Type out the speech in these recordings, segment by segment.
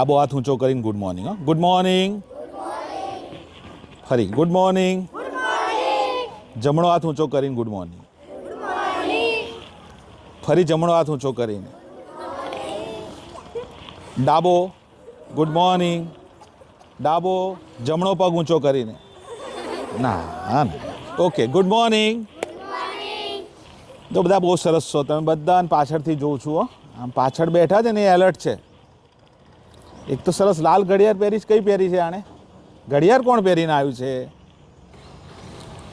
ડાબો હાથ ઊંચો કરીને ગુડ મોર્નિંગ હો. ગુડ મોર્નિંગ ફરી ગુડ મોર્નિંગ જમણો હાથ ઊંચો કરીને ગુડ મોર્નિંગ ફરી જમણો હાથ ઊંચો કરીને. ડાબો ગુડ મોર્નિંગ ડાબો, જમણો પગ ઊંચો કરીને. ના હા ઓકે ગુડ મોર્નિંગ તો બધા બહુ સરસ છો. તમે બધાને પાછળથી જોઉં છું આમ પાછળ બેઠા છે ને એ એલર્ટ છે. એક તો સરસ લાલ ઘડિયાળ પહેરી કઈ પહેરી છે આણે ઘડિયાળ કોણ પહેરીને આવ્યું છે?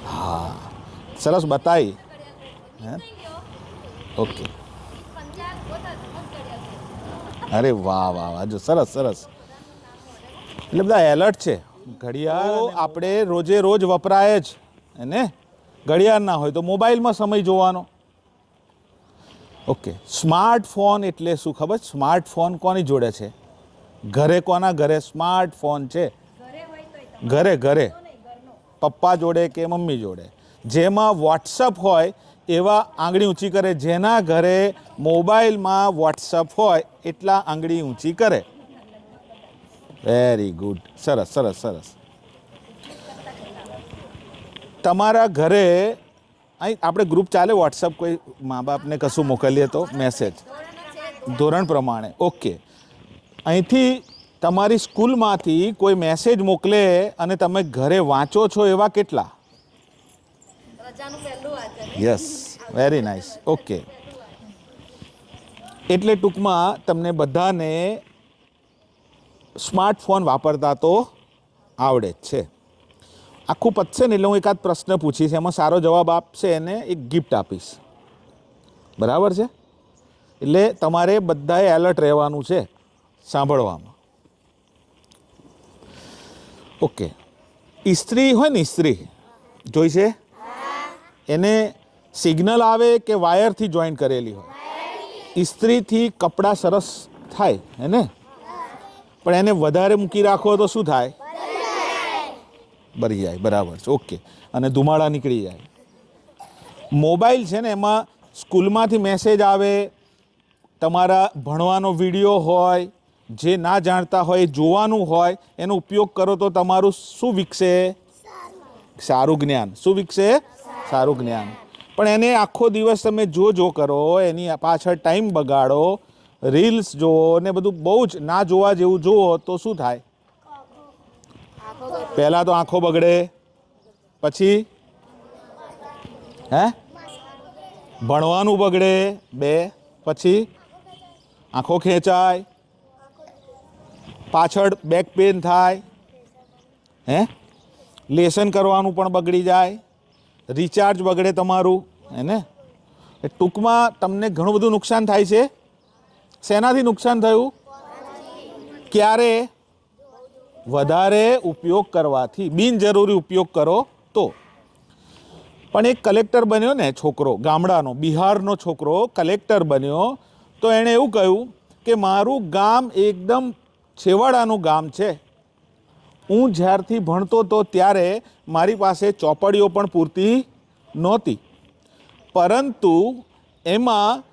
હા સરસ બતાવી. હે? ઓકે. અરે વાહ વાહ વાહ જો સરસ સરસ. એટલે બધા એલર્ટ છે. ઘડિયાળ આપણે રોજે રોજ વપરાય જ. ને ઘડિયાળ ના હોય તો મોબાઈલમાં સમય જોવાનો. ઓકે. સ્માર્ટફોન એટલે શું ખબર? સ્માર્ટફોન કોની જોડે છે? ઘરે કોના ઘરે? સ્માર્ટફોન છે. ઘરે ઘરે પપ્પા જોડે કે મમ્મી જોડે? જેમાં વોટ્સઅપ હોય એવા આંગળી ઊંચી કરે. જેના ઘરે મોબાઈલમાં વોટ્સઅપ હોય એટલા આંગળી ઊંચી કરે. વેરી ગુડ સરસ સરસ સરસ. તમારા ઘરે અહીં આપણે ગ્રુપ ચાલે? વોટ્સઅપ કોઈ મા બાપને કશું મોકલીએ તો? મેસેજ ધોરણ. પ્રમાણે. ઓકે અહીંથી તમારી સ્કૂલમાંથી કોઈ મેસેજ મોકલે અને તમે ઘરે વાંચો છો એવા કેટલા? યસ વેરી નાઇસ ઓકે એટલે ટૂંકમાં તમને બધાને સ્માર્ટફોન વાપરતા તો આવડે જ છે. આખું પતશે ને એટલે હું એકાદ પ્રશ્ન પૂછીશ એમાં સારો જવાબ આપશે એને એક ગિફ્ટ આપીશ. બરાબર છે? એટલે તમારે બધાએ એલર્ટ રહેવાનું છે. સાંભળવામાં. ઓકે. ઇસ્ત્રી હોય ને ઇસ્ત્રી જોઈ છે? એને સિગ્નલ આવે કે વાયરથી જોઈન કરેલી હોય? ઇસ્ત્રીથી કપડાં સરસ થાય, હે ને? પણ એને વધારે મૂકી રાખો તો શું થાય? બરી જાય, બરાબર છે, ઓકે. અને ધુમાડા નીકળી જાય. મોબાઈલ છે ને એમાં સ્કૂલમાંથી મેસેજ આવે, તમારા ભણવાનો વીડિયો હોય જે ના જાણતા હોય જોવાનું હોય, એનો ઉપયોગ કરો તો તમારું શું વિકસે? સારું જ્ઞાન. શું વિકસે? સારું જ્ઞાન. પણ એને આખો દિવસ તમે જો જો કરો, એની પાછળ ટાઈમ બગાડો, રીલ્સ જુઓ ને બધું બહુ જ ના જોવા જેવું જુઓ તો શું થાય? પહેલાં તો આંખો બગડે, પછી હે? ભણવાનું બગડે, બે, પછી આંખો ખેંચાય પાછળ બેક પેન થાય, હે? લેસન કરવાનું પણ બગડી જાય રિચાર્જ બગડે તમારું, હે ને? ટૂંકમાં તમને ઘણું બધું નુકસાન થાય છે. શેનાથી નુકસાન થયું? ક્યારે? વધારે ઉપયોગ કરવાથી. બિનજરૂરી ઉપયોગ કરો તો. પણ એક કલેક્ટર બન્યો ને છોકરો, ગામડાનો, બિહારનો છોકરો કલેક્ટર બન્યો, તો એણે એવું કહ્યું કે મારું ગામ એકદમ છેવાડાનું ગામ છે. હું જ્યારથી ભણતો હતો ત્યારે મારી પાસે ચોપડીઓ પણ પૂરતી નહોતી. પરંતુ એમાં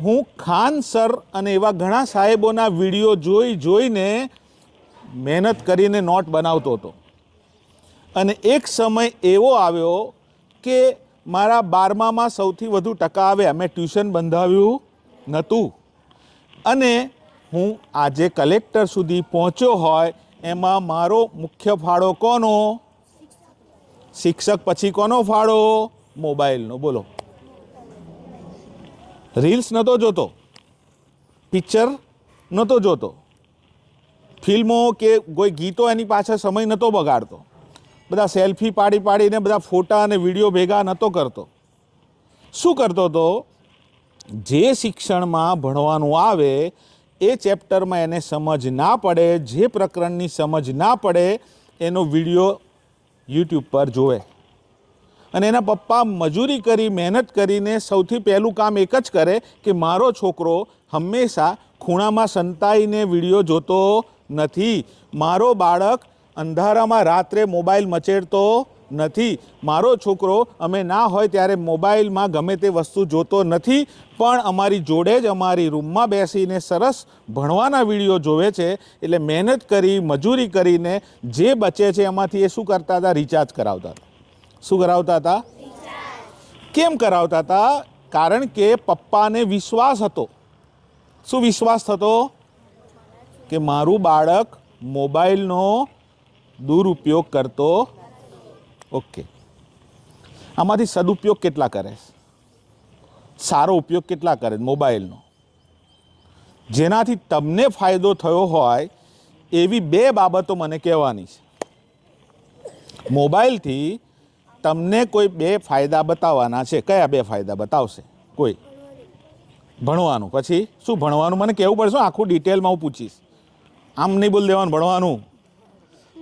હું ખાન સર અને એવા ઘણા સાહેબોના વીડિયો જોઈ જોઈને મહેનત કરીને નોટ બનાવતો હતો. અને એક સમય એવો આવ્યો કે મારા બારમામાં સૌથી વધુ ટકા આવ્યા. મેં ટ્યુશન બંધાવ્યું નહોતું. અને હું આજે કલેક્ટર સુધી પહોંચ્યો હોય, એમાં મારો મુખ્ય ફાળો કોનો? શિક્ષક પછી કોનો ફાળો? મોબાઈલનો. બોલો. રીલ્સ નહોતો જોતો. પિક્ચર નહોતો જોતો. ફિલ્મો કે કોઈ ગીતો એની પાછળ સમય નહોતો બગાડતો. બધા સેલ્ફી પાડી પાડીને બધા ફોટા અને વીડિયો ભેગા નહોતો કરતો. શું કરતો હતો જે શિક્ષણમાં ભણવાનું આવે એ ચેપ્ટરમાં એને સમજ ના પડે, જે પ્રકરણની સમજ ના પડે, એનો વીડિયો યુટ્યુબ પર જોવે અને એના પપ્પા મજૂરી કરી, મહેનત કરીને સૌથી પહેલું કામ એક જ કરે કે મારો છોકરો હંમેશા ખૂણામાં સંતાઈને વીડિયો જોતો નથી. મારો બાળક અંધારામાં રાત્રે મોબાઈલ મચેડતો નથી. મારો છોકરો અમે ના હોય ત્યારે મોબાઈલમાં ગમે તે વસ્તુ જોતો નથી પણ અમારી જોડે જ અમારી રૂમમાં બેસીને સરસ ભણવાના વીડિયો જોવે છે એટલે મહેનત કરી મજૂરી કરીને જે બચે છે એમાંથી એ શું કરતા હતા? રિચાર્જ કરાવતા હતા. શું કરાવતા હતા? કેમ કરાવતા હતા? કારણ કે પપ્પાને વિશ્વાસ હતો. શું વિશ્વાસ થતો? કે મારું બાળક મોબાઈલનો દુરુપયોગ કરતો ઓકે. આમાંથી સદુપયોગ કેટલા કરે? સારો ઉપયોગ કેટલા કરે? મોબાઈલનો. જેનાથી તમને ફાયદો થયો હોય એવી બે બાબતો મને કહેવાની છે. મોબાઈલથી તમને કોઈ બે ફાયદા બતાવવાના છે. કયા બે ફાયદા બતાવશે? કોઈ. ભણવાનું. પછી શું ભણવાનું? મને કહેવું પડશે આખું ડિટેલમાં હું પૂછીશ. આમ નહીં બોલ દેવાનું, ભણવાનું.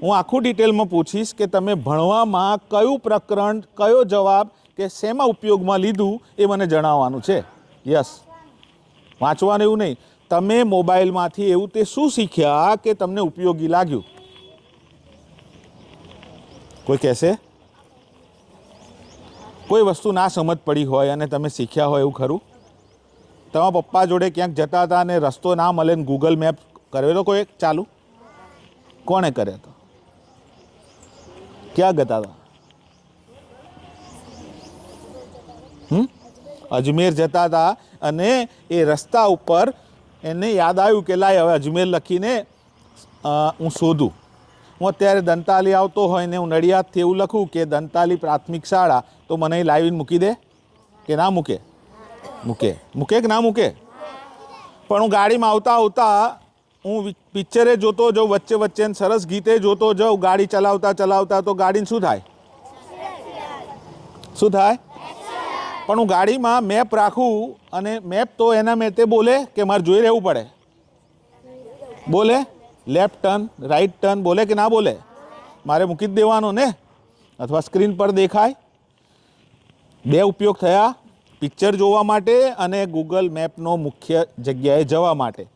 હું આખું ડિટેલમાં પૂછીશ કે તમે ભણવામાં કયું પ્રકરણ, કયો જવાબ કે શેમાં ઉપયોગમાં લીધું એ મને જણાવવાનું છે. યસ વાંચવાનું એવું નહીં. તમે મોબાઈલમાંથી એવું તે શું શીખ્યા કે તમને ઉપયોગી લાગ્યું? કોઈ કહેશે? કોઈ વસ્તુ ના સમજ પડી હોય અને તમે શીખ્યા હોય એવું ખરું? તમારા પપ્પા જોડે ક્યાંક જતા હતા અને રસ્તો ના મળે ને ગૂગલ મેપ કરેલો કોઈ ચાલુ? કોણે કર્યો હતો ક્યાં ગતા હતા અજમેર જતા હતા અને એ રસ્તા ઉપર એને યાદ આવ્યું કે લાય હવે અજમેર લખીને હું શોધું હું અત્યારે દંતાલી આવતો હોય ને હું નડિયાદથી એવું લખું કે દંતાલી પ્રાથમિક શાળા તો મને એ લાવીને મૂકી દે કે ના મૂકે મૂકે મૂકે કે ના મૂકે પણ હું ગાડીમાં આવતા આવતા હું પિક્ચરે જોતો જાઉં, વચ્ચે વચ્ચે સરસ ગીતે જોતો જાઉં, ગાડી ચલાવતા ચલાવતા, તો ગાડીને શું થાય? શું થાય? પણ હું ગાડીમાં મેપ રાખું અને મેપ તો એના મેતે બોલે કે મારે જોઈ રહેવું પડે. બોલે? લેફ્ટ ટર્ન, રાઈટ ટર્ન, બોલે કે ના બોલે? મારે મૂકી જ દેવાનો ને? અથવા સ્ક્રીન પર દેખાય? બે ઉપયોગ થયા, પિક્ચર જોવા માટે અને ગૂગલ મેપનો મુખ્ય જગ્યાએ જવા માટે.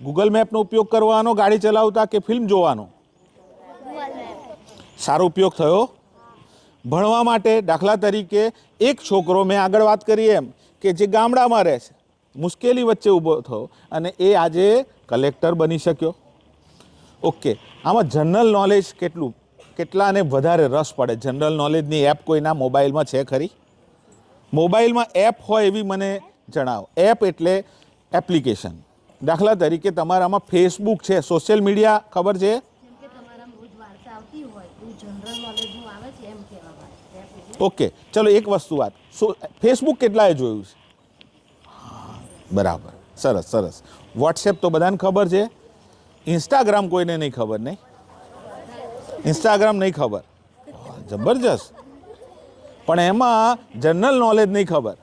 ગૂગલ મેપનો ઉપયોગ કરવાનો, ગાડી ચલાવતા કે ફિલ્મ જોવાનો? સારો ઉપયોગ થયો. ભણવા માટે દાખલા તરીકે એક છોકરો, મેં આગળ વાત કરી એમ કે જે ગામડામાં રહે છે, મુશ્કેલી વચ્ચે ઊભો થયો અને એ આજે કલેક્ટર બની શક્યો. ઓકે આમાં જનરલ નોલેજ કેટલું? કેટલાને વધારે રસ પડે? જનરલ નોલેજની એપ કોઈના મોબાઈલમાં છે ખરી? મોબાઈલમાં એપ હોય એવી મને જણાવો. એપ એટલે એપ્લિકેશન દાખલા તરીકે તમારામાં ફેસબુક છે સોશિયલ મીડિયા ખબર છે? ઓકે ચલો એક વસ્તુ વાત. સો ફેસબુક કેટલાએ જોયું છે? બરાબર સરસ સરસ. વોટ્સએપ તો બધાને ખબર છે? ઇન્સ્ટાગ્રામ કોઈને નહીં ખબર નહીં? ઇન્સ્ટાગ્રામ નહીં ખબર. જબરજસ્ત. પણ એમાં જનરલ નોલેજ નહીં ખબર.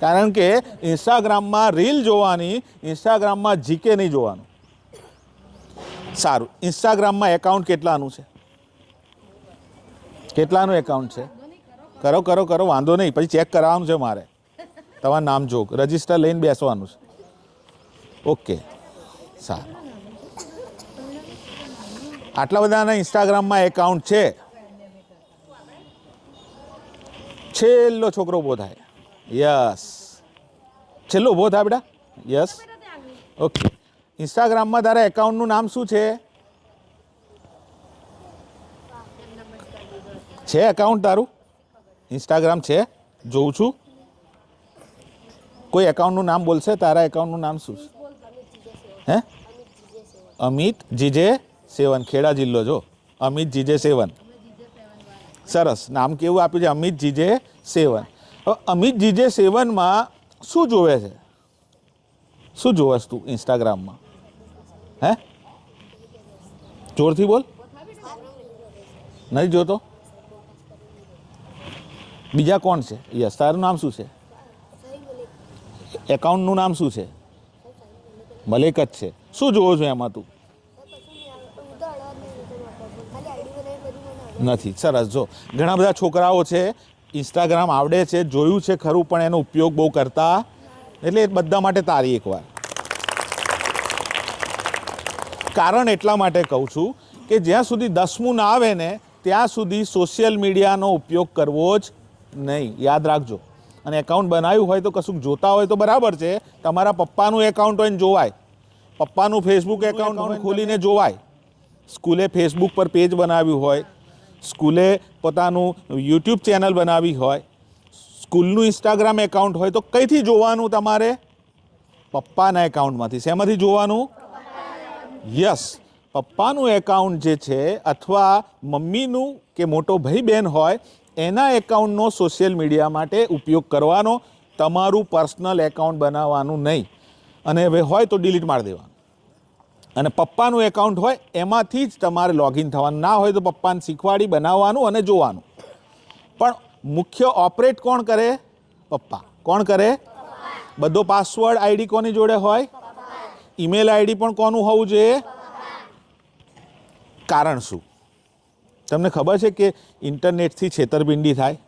કારણ કે ઇન્સ્ટાગ્રામમાં રીલ જોવાની, ઇન્સ્ટાગ્રામમાં જીકે નહીં જોવાનું. સારું. ઇન્સ્ટાગ્રામમાં એકાઉન્ટ કેટલાનું છે? કેટલાનું એકાઉન્ટ છે? કરો કરો કરો. વાંધો નહીં. પછી ચેક કરાવવાનું છે મારે. તમારું નામ જોગ રજિસ્ટર લઈને બેસવાનું છે. ઓકે. સારું. આટલા બધાના ઇન્સ્ટાગ્રામમાં એકાઉન્ટ છે? છેલ્લો છોકરો ઊભો થાય. યસ છેલ્લો ઊભો થાય બેટા. યસ ઓકે ઇન્સ્ટાગ્રામમાં તારા એકાઉન્ટનું નામ શું છે? છે એકાઉન્ટ તારું? ઇન્સ્ટાગ્રામ છે. જોઉં છું. કોઈ એકાઉન્ટનું નામ બોલશે? તારા એકાઉન્ટનું નામ શું છે? હે? અમિત જીજે સેવન. ખેડા જિલ્લો, જો. Amit GJ seven. સરસ. નામ કેવું આપ્યું છે? Amit GJ seven. હવે જે સેવનમાં શું જોવે છે? શું જોવસ તું ઇન્સ્ટાગ્રામમાં? હે? જોરથી બોલ. નહીં જોતો? બીજા કોણ છે? યસ, તારું નામ શું છે? એકાઉન્ટનું નામ શું છે? મલેક જ છે. શું જોવો છો એમાં તું? નથી, સરસ. જો, ઘણા બધા છોકરાઓ છે ઇન્સ્ટાગ્રામ આવડે છે જોયું છે ખરું પણ એનો ઉપયોગ બહુ કરતા એટલે એ બધા માટે તારી એકવાર કારણ એટલા માટે કહું છું કે જ્યાં સુધી દસમું ના આવે ને ત્યાં સુધી સોશિયલ મીડિયાનો ઉપયોગ કરવો જ નહીં. યાદ રાખજો. અને એકાઉન્ટ બનાવ્યું હોય તો કશુંક જોતા હોય તો બરાબર છે. તમારા પપ્પાનું એકાઉન્ટ હોય ને જોવાય. પપ્પાનું ફેસબુક એકાઉન્ટ ખોલીને જોવાય. સ્કૂલે ફેસબુક પર પેજ બનાવ્યું હોય સ્કૂલે પોતાનું યુટ્યુબ ચેનલ બનાવી હોય, સ્કૂલનું ઇન્સ્ટાગ્રામ એકાઉન્ટ હોય, તો કઈથી જોવાનું તમારે? પપ્પાના એકાઉન્ટમાંથી. શેમાંથી જોવાનું? યસ. પપ્પાનું એકાઉન્ટ જે છે, અથવા મમ્મીનું કે મોટો ભાઈ બહેન હોય, એના એકાઉન્ટનો સોશિયલ મીડિયા માટે ઉપયોગ કરવાનો. તમારું પર્સનલ એકાઉન્ટ બનાવવાનું નહીં. અને હવે હોય તો ડિલીટ મારી દેવાનું. અને પપ્પાનું એકાઉન્ટ હોય, એમાંથી જ તમારે લોગિન થવાનું. ના હોય તો પપ્પાને શીખવાડી, બનાવવાનું અને જોવાનું. પણ મુખ્ય ઓપરેટ કોણ કરે? પપ્પા. કોણ કરે? બધો પાસવર્ડ આઈડી કોની જોડે હોય? ઈમેલ આઈડી પણ કોનું હોવું જોઈએ? કારણ શું તમને ખબર છે કે ઇન્ટરનેટથી છેતરપિંડી થાય?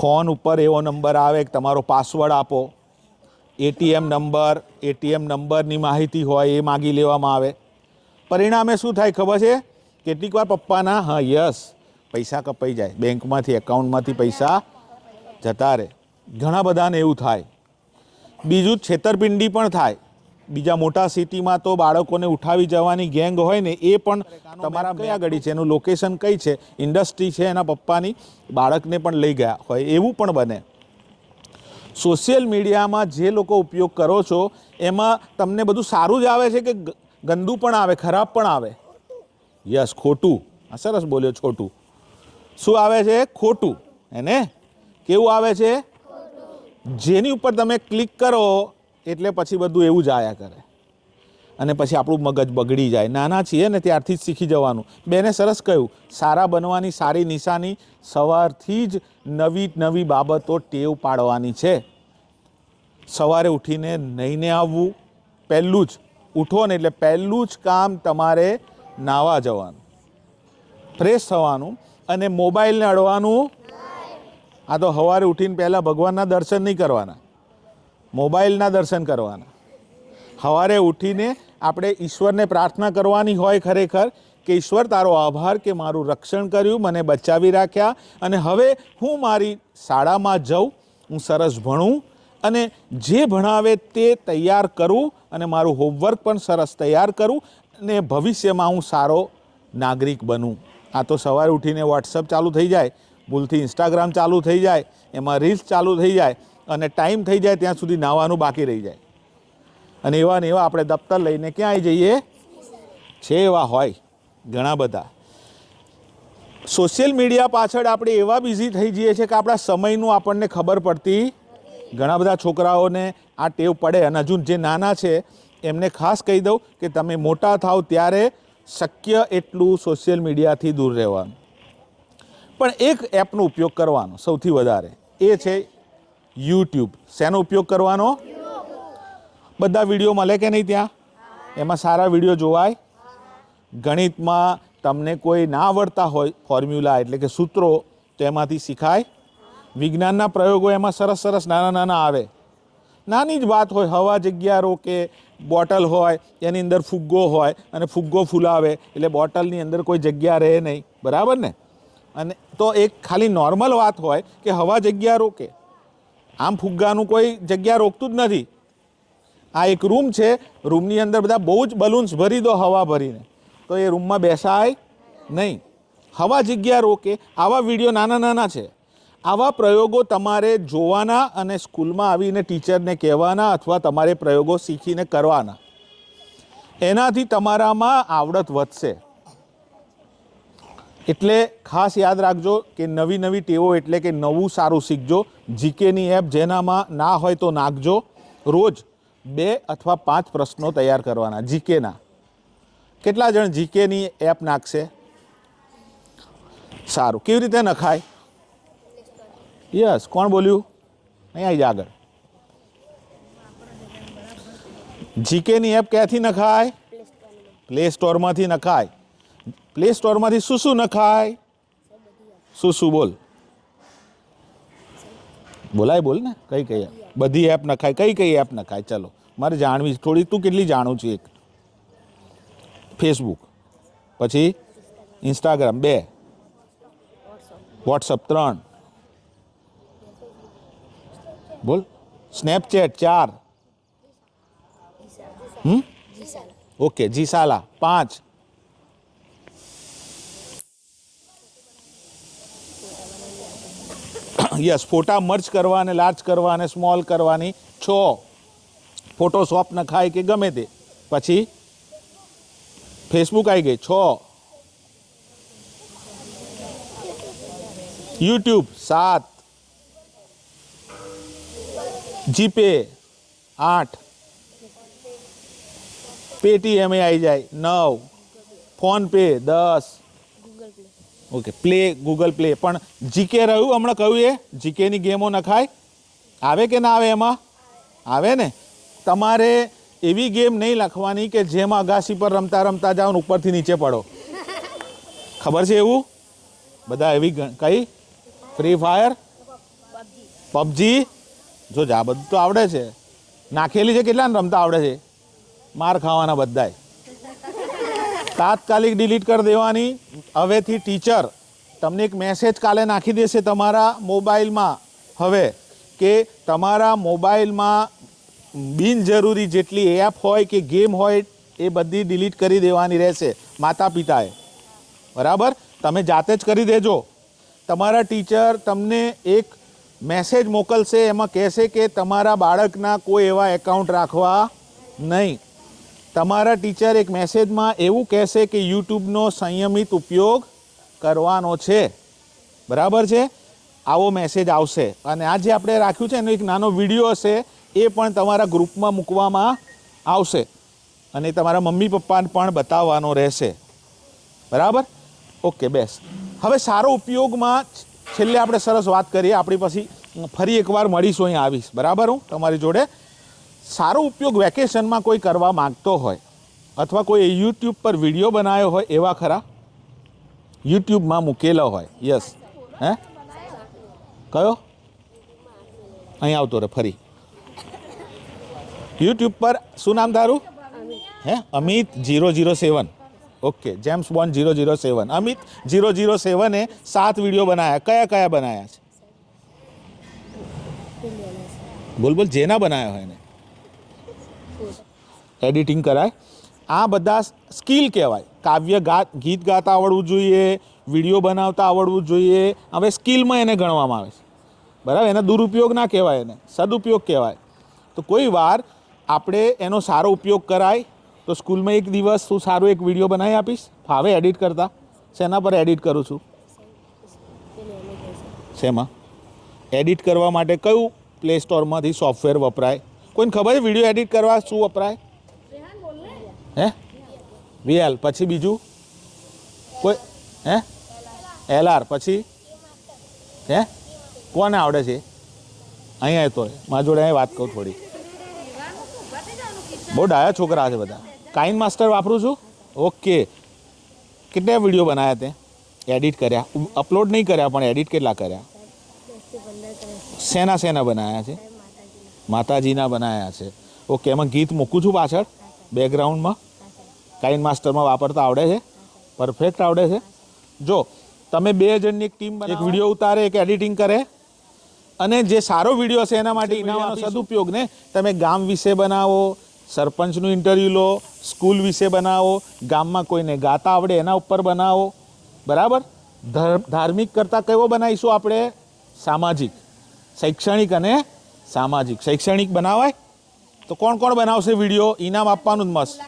ફોન ઉપર એવો નંબર આવે કે તમારો પાસવર્ડ આપો. એટીએમ નંબર, એટીએમ નંબરની માહિતી હોય એ માગી લેવામાં આવે. પરિણામે શું થાય ખબર છે? કેટલીક વાર પપ્પાના, હા, યસ, પૈસા કપાઈ જાય. બેંકમાંથી, એકાઉન્ટમાંથી પૈસા જતા રહે. ઘણા બધાને એવું થાય. બીજું છેતરપિંડી પણ થાય. બીજા મોટા સિટીમાં તો બાળકોને ઉઠાવી જવાની ગેંગ હોય ને એ પણ તમારા કયા ગળી છે? એનું લોકેશન કઈ છે? ઇન્ડસ્ટ્રી છે એના પપ્પાની. બાળકને પણ લઈ ગયા હોય. એવું પણ બને. સોશિયલ મીડિયામાં જે લોકો ઉપયોગ કરો છો, એમાં તમને બધું સારું જ આવે છે કે ગંદુ પણ આવે, ખરાબ પણ આવે? યસ, ખોટું. આ સરસ બોલ્યો છોટું. શું આવે છે? ખોટું. એને? કેવું આવે છે? જેની ઉપર તમે ક્લિક કરો, એટલે પછી બધું એવું જ આયા કરે. અને પછી આપણું મગજ બગડી જાય. નાના છીએ ને ત્યારથી જ શીખી જવાનું. બેને સરસ કહ્યું, સારા બનવાની, સારી નિશાની સવારથી જ નવી નવી બાબતો ટેવ પાડવાની છે. સવારે ઉઠીને નહીને આવવું, પહેલું જ. ઉઠો ને એટલે પહેલું જ કામ તમારે નાવા જવાનું. ફ્રેશ થવાનું અને મોબાઈલને અડવાનું. આ તો સવારે ઉઠીને પહેલાં ભગવાનના દર્શન નહીં કરવાના. મોબાઈલના દર્શન કરવાના. સવારે ઉઠીને આપણે ઈશ્વરને પ્રાર્થના કરવાની હોય ખરેખર કે ઈશ્વર, તારો આભાર કે મારું રક્ષણ કર્યું, મને બચાવી રાખ્યા અને હવે હું મારી શાળામાં જાઉં, હું સરસ ભણું અને જે ભણાવે તે તૈયાર કરું અને મારું હોમવર્ક પણ સરસ તૈયાર કરું અને ભવિષ્યમાં હું સારો નાગરિક બનું. આ તો સવારે ઉઠીને વોટ્સઅપ ચાલુ થઈ જાય, ભૂલથી ઇન્સ્ટાગ્રામ ચાલુ થઈ જાય, એમાં રીલ્સ ચાલુ થઈ જાય અને ટાઈમ થઈ જાય ત્યાં સુધી નાહવાનું બાકી રહી જાય. અને એવા ને એવા આપણે દફતર લઈને ક્યાં આવી જઈએ? છે એવા હોય, ઘણા બધા. સોશિયલ મીડિયા પાછળ આપણે એવા બિઝી થઈ જઈએ છીએ કે આપણા સમયનું આપણને ખબર પડતી. ઘણા બધા છોકરાઓને આ ટેવ પડે અને હજુ જે નાના છે, એમને ખાસ કહી દઉં કે તમે મોટા થાવ ત્યારે શક્ય એટલું સોશિયલ મીડિયાથી દૂર રહેવાનું. પણ એક એપનો ઉપયોગ કરવાનો સૌથી વધારે, એ છે યુટ્યુબ. શેનો ઉપયોગ કરવાનો? બધા વીડિયો મળે કે નહીં ત્યાં? એમાં સારા વીડિયો જોવાય. ગણિતમાં તમને કોઈ ના આવડતા હોય ફોર્મ્યુલા એટલે કે સૂત્રો, તો એમાંથી શીખાય. વિજ્ઞાનના પ્રયોગો એમાં સરસ સરસ નાના નાના આવે. નાની જ વાત હોય, હવા જગ્યા રોકે, બોટલ હોય, એની અંદર ફુગ્ગો હોય અને ફુગ્ગો ફૂલાવે એટલે બોટલની અંદર કોઈ જગ્યા રહે નહીં. બરાબર ને? અને તો એક ખાલી નોર્મલ વાત હોય કે હવા જગ્યા રોકે. આમ ફુગ્ગાનું કોઈ જગ્યા રોકતું જ નથી. આ એક રૂમ છે, રૂમની અંદર બધા બહુ જ બલૂન્સ ભરી દો હવા ભરીને. તો એ રૂમમાં બેસાય નહીં. હવા જગ્યા રોકે. આવા વીડિયો નાના નાના છે. આવા પ્રયોગો તમારે જોવાના અને સ્કૂલમાં આવીને ટીચરને કહેવાના અથવા તમારે પ્રયોગો શીખીને કરવાના. એનાથી તમારામાં આવડત વધશે. એટલે ખાસ યાદ રાખજો કે નવી નવી ટેવો એટલે કે નવું સારું શીખજો. જીકેની એપ જેનામાં ના હોય તો નાખજો. રોજ બે અથવા પાંચ પ્રશ્નો તૈયાર કરવાના જીકેના. કેટલા જણ જીકેની એપ નાખશે? સારું. કેવી રીતે નખાય? યસ, કોણ બોલ્યું? અહીં આવી જા આગળ. જીકેની એપ ક્યાંથી નખાય? પ્લે સ્ટોરમાંથી નખાય. પ્લે સ્ટોરમાંથી શું શું નખાય? શું શું બોલ. બોલાય બોલ ને. કઈ કઈ એપ બધી એપ નખાય કઈ કઈ એપ નખાય? ચલો મારે જાણવી છે. થોડી તું કેટલી જાણું છું એક? ફેસબુક પછી ઇન્સ્ટાગ્રામ બે. વોટ્સઅપ ત્રણ. બોલ. સ્નેપચેટ ચાર. હમ? ઓકે જીસાલા પાંચ. યસ ફોટા મર્ચ કરવા અને લાર્જ કરવા અને સ્મોલ કરવાની છ ફોટોશોપ નખાય કે ગમે તે પછી ફેસબુક આવી ગઈ છ યુટ્યુબ સાત જીપે આઠ પેટીએમ આવી જાય નવ ફોનપે દસ ઓકે પ્લે ગૂગલ પ્લે પણ જીકે રહ્યું, હમણાં કહ્યું એ જીકેની ગેમો નખાય. આવે કે ના આવે એમાં? આવે ને? તમારે એવી ગેમ નહીં લખવાની કે જેમાં અગાસી પર રમતા રમતા જાઓ ઉપરથી નીચે પડો. ખબર છે એવું? બધા એવી કઈ? Free Fire PUBG. જો જા બધું તો આવડે છે. નાખેલી છે કેટલાને રમતા આવડે છે? માર ખાવાના બધાય. તાત્કાલિક ડિલીટ કરી દેવાની. હવેથી ટીચર તમને એક મેસેજ કાલે નાખી દેશે તમારા મોબાઈલમાં. હવે કે તમારા મોબાઈલમાં બિનજરૂરી જેટલી એપ હોય કે ગેમ હોય એ બધી ડિલીટ કરી દેવાની રહેશે માતા પિતાએ બરાબર? તમે જાતે જ કરી દેજો. તમારા ટીચર તમને એક મેસેજ મોકલશે, એમાં કહેશે કે તમારા બાળકના કોઈ એવા એકાઉન્ટ રાખવા નહીં. તમારા ટીચર એક મેસેજમાં એવું કહેશે કે યુટ્યુબનો સંયમિત ઉપયોગ કરવાનો છે. બરાબર છે? આવો મેસેજ આવશે. અને આ જે આપણે રાખ્યું છે, એનો એક નાનો વીડિયો હશે, એ પણ તમારા ગ્રુપમાં મૂકવામાં આવશે. અને તમારા મમ્મી પપ્પાને પણ બતાવવાનો રહેશે. બરાબર? ઓકે, બેસ. હવે સારો ઉપયોગમાં છેલ્લે આપણે સરસ વાત કરીએ. આપણી પછી ફરી એકવાર મળીશું અહીં આવીશ. બરાબર હું? તમારી જોડે સારો ઉપયોગ વેકેશનમાં કોઈ કરવા માંગતો હોય અથવા કોઈ યુટ્યુબ પર વીડિયો બનાવ્યો હોય એવા ખરા? યુટ્યુબમાં મૂકેલો હોય, યસ. હે? કયો? અહીં આવતો રે ફરી. યુટ્યુબ પર શું નામ તારું? હે? Amit zero zero seven. Okay, James Bond zero zero seven. Amit zero zero સેવને સાત વીડિયો બનાવ્યા કયા કયા બનાવ્યા છે? બોલ બોલ, જેના બનાવ્યા હોય એને. એડિટિંગ કરાય. આ બધા સ્કિલ કહેવાય. કાવ્ય ગા, ગીત ગાતા આવડવું જોઈએ, વીડિયો બનાવતા આવડવું જોઈએ. હવે સ્કિલમાં એને ગણવામાં આવે છે. બરાબર? એનો દુરુપયોગ ના કહેવાય એને. સદુપયોગ કહેવાય. તો કોઈ વાર આપણે એનો સારો ઉપયોગ કરાય, તો સ્કૂલમાં એક દિવસ તું સારો એક વીડિયો બનાવી આપીશ. ફાવે એડિટ કરતા. શેના પર એડિટ કરું છું? શેમાં? એડિટ કરવા માટે કયું પ્લે સ્ટોરમાંથી સોફ્ટવેર વપરાય? કોઈને ખબર છે વીડિયો એડિટ કરવા શું વપરાય? હે? વીએલ, પછી બીજું? કોઈ, હે? એલઆર, પછી? હે? કોને આવડે છે? અહીંયા તો મારા જોડે અહીં વાત કહું થોડી. બહુ ડાયા છોકરા છે બધા. કાઇન માસ્ટર વાપરું છું? ઓકે. કેટલા વીડિયો બનાવ્યા તે? એડિટ કર્યા. અપલોડ નહીં કર્યા, પણ એડિટ કેટલા કર્યા? શેના શેના બનાવ્યા છે? માતાજીના બનાવ્યા છે. ઓકે, એમાં ગીત મૂકું છું પાછળ? બેકગ્રાઉન્ડમાં. કાઇન માસ્ટરમાં વાપરતા આવડે છે. પરફેક્ટ આવડે છે. જો તમે બે જણની એક ટીમ એક વીડિયો ઉતારે એક એડિટિંગ કરે. અને જે સારો વીડિયો છે એના માટે ઇનામનો સદુપયોગ ને તમે ગામ વિશે બનાવો સરપંચનું ઇન્ટરવ્યૂ લો સ્કૂલ વિશે બનાવો ગામમાં કોઈને ગાતા આવડે એના ઉપર બનાવો. બરાબર? ધર- ધાર્મિક કરતાં કેવો બનાવીશું આપણે? સામાજિક. શૈક્ષણિક અને સામાજિક. શૈક્ષણિક બનાવાય તો કોણ કોણ બનાવશે વીડિયો? ઇનામ આપવાનું જ મસ્ત.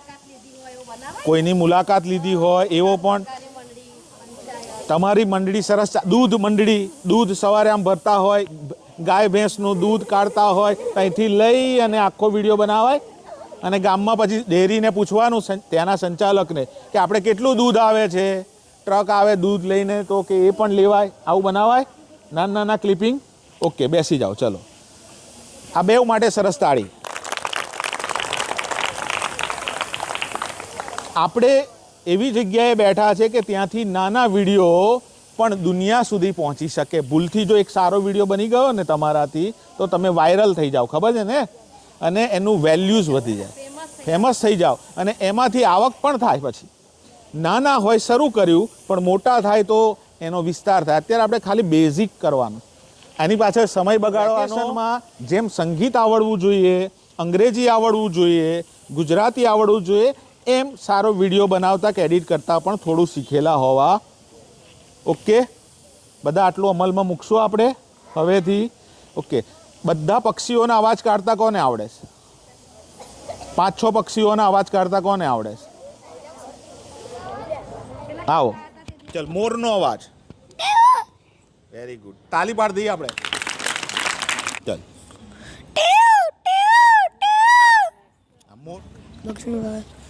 કોઈની મુલાકાત લીધી હોય, એવો પણ. તમારી મંડળી સરસ દૂધ મંડળી, દૂધ સવારે આમ ભરતા હોય ગાય ભેંસનું દૂધ કાઢતા હોય ત્યાંથી લઈ અને આખો વીડિયો બનાવાય. અને ગામમાં પછી ડેરીને પૂછવાનું ત્યાંના સંચાલકને કે આપણે કેટલું દૂધ આવે છે? ટ્રક આવે દૂધ લઈને તો કે એ પણ લેવાય, આવું બનાવાય? નાના નાના ક્લિપિંગ? ઓકે, બેસી જાઓ, ચલો. આ બેવ માટે સરસ તાળી. આપણે એવી જગ્યાએ બેઠા છે કે ત્યાંથી નાના વીડિયો પણ દુનિયા સુધી પહોંચી શકે. ભૂલથી જો એક સારો વીડિયો બની ગયો ને તમારાથી તો તમે વાયરલ થઈ જાઓ. ખબર છે ને? અને એનું વેલ્યુઝ વધી જાય. ફેમસ થઈ જાઓ. અને એમાંથી આવક પણ થાય પછી. નાના હોય શરૂ કર્યું પણ મોટા થાય તો એનો વિસ્તાર થાય. અત્યારે આપણે ખાલી બેઝિક કરવાનું. એની પાછળ સમય બગાડવાનોમાં જેમ સંગીત આવડવું જોઈએ અંગ્રેજી આવડવું જોઈએ ગુજરાતી આવડવું જોઈએ એમ સારો વીડિયો બનાવતા કે એડિટ કરતા પણ થોડું શીખેલા હોવા. ઓકે બધા આટલું અમલમાં મૂકશું આપણે? હવેથી. ઓકે બધા પક્ષીઓના અવાજ કાઢતા કોને આવડે છે? પાંચ છ પક્ષીઓના અવાજ કાઢતા કોને આવડે છે? આવો. ચલ મોરનો અવાજ. વેરી ગુડ તાલી પાડ દઈએ આપણે. ચલ. મોર કઈ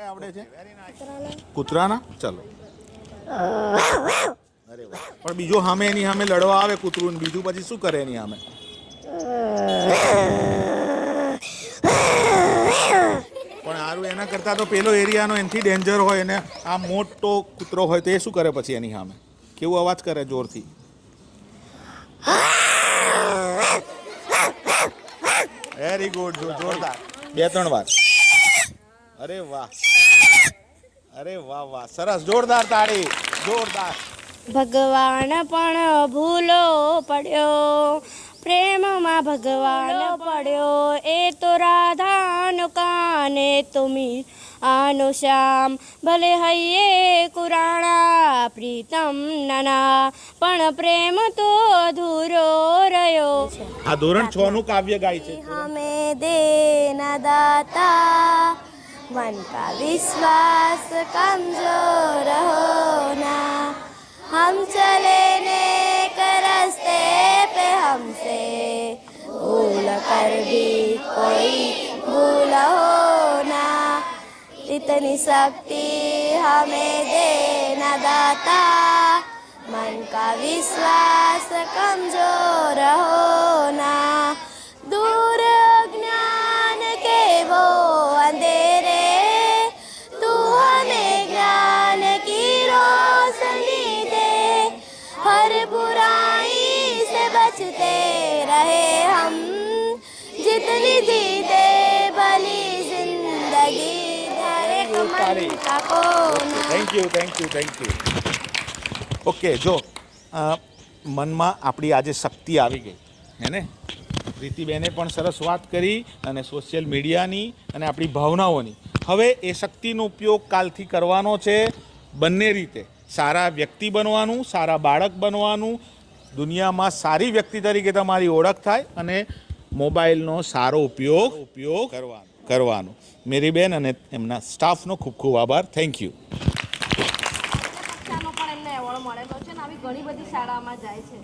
આવડે છે કૂતરાના? ચાલો. અરે પણ બીજો સામે એની સામે લડવા આવે કૂતરું ને બીજું પછી શું કરે એની સામે પણ સારું એના કરતાં તો પેલો એરિયાનો એનાથી ડેન્જર હોય ને આ મોટો કૂતરો હોય તો એ શું કરે પછી એની સામે કેવું અવાજ કરે જોરથી? વેરી ગુડ જોરદાર. બે ત્રણ વાર. અરે વાહ. અરે વાહ વાહ. સરસ. જોરદાર તાળી. જોરદાર. ભગવાન પણ ભૂલો પડ્યો. પ્રેમમાં ભગવાન પડ્યો. એ તો રાધાનું કાને તુમી આનો શ્યામ ભલે હૈયે કુરાણા પ્રીતમ નાના પણ પ્રેમ તો અધૂરો રહ્યો આ ધોરણ છ નું કાવ્ય ગાય છે हमें देना दाता मन का विश्वास कमजोर होना हम चले नेक रास्ते पे हमसे भूल कर भी कोई भूल होना इतनी शक्ति हमें देना दाता मन का विश्वास कमजोर होना दूर ज्ञान के वो अंधेरे तू हमें ज्ञान की रोशनी दे हर बुराई से बचते रहे हम जितनी जीते તારી thank you thank you thank you okay જો મનમાં આપણી આજે શક્તિ આવી ગઈ હે ને? પ્રીતિબેને પણ સરસ વાત કરી અને સોશિયલ મીડિયાની અને આપણી ભાવનાઓની. હવે એ શક્તિનો ઉપયોગ કાલથી કરવાનો છે બંને રીતે. સારા વ્યક્તિ બનવાનું સારા બાળક બનવાનું દુનિયામાં સારી વ્યક્તિ તરીકે તમારી ઓળખ થાય અને મોબાઈલનો સારો ઉપયોગ ઉપયોગ કરવાનો. કરવાનો. મેરી બેન અને એમના સ્ટાફનો ખૂબ ખૂબ આભાર. થેન્ક યુ ઘણી બધી શાળામાં જાય છે.